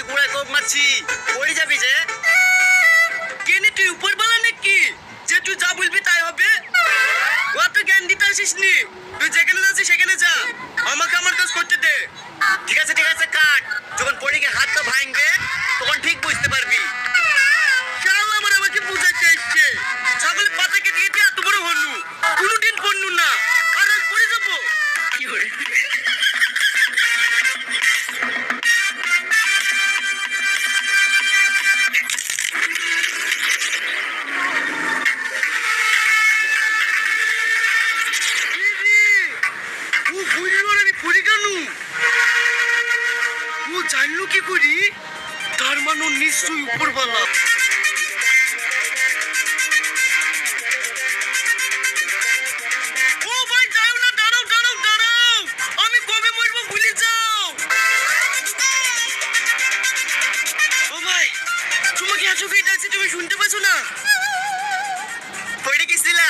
বেশি গুড়ায় কোপ মারছি। পড়ে যাবি যে? কেনে তুই উপর বলা নাকি? যে তুই যা বলবি তাই হবে। অত জ্ঞান দিতে আসিস নি? তুই যেখানে যাচ্ছিস সেখানে যা। আমাকে আমার কাজ করতে দে। ঠিক আছে ঠিক আছে, কাট। যখন পড়ে গিয়ে হাতটা ভাঙবে, তখন ঠিক বুঝতে পারবি। শালা, আমার আমাকে বুঝাইতে এসছে। ছাগলের পাতা কেটে কেটে এত বড় হলু কোনোদিন পড়লু না। আর পড়ে যাব। কি করে ভাই তোমাকে এত ফিট আছে তুমি শুনতে পাচ্ছ না? পড়ে গেছিলা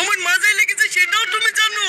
আমার মাঝে লেগেছে সেটাও তুমি জানো।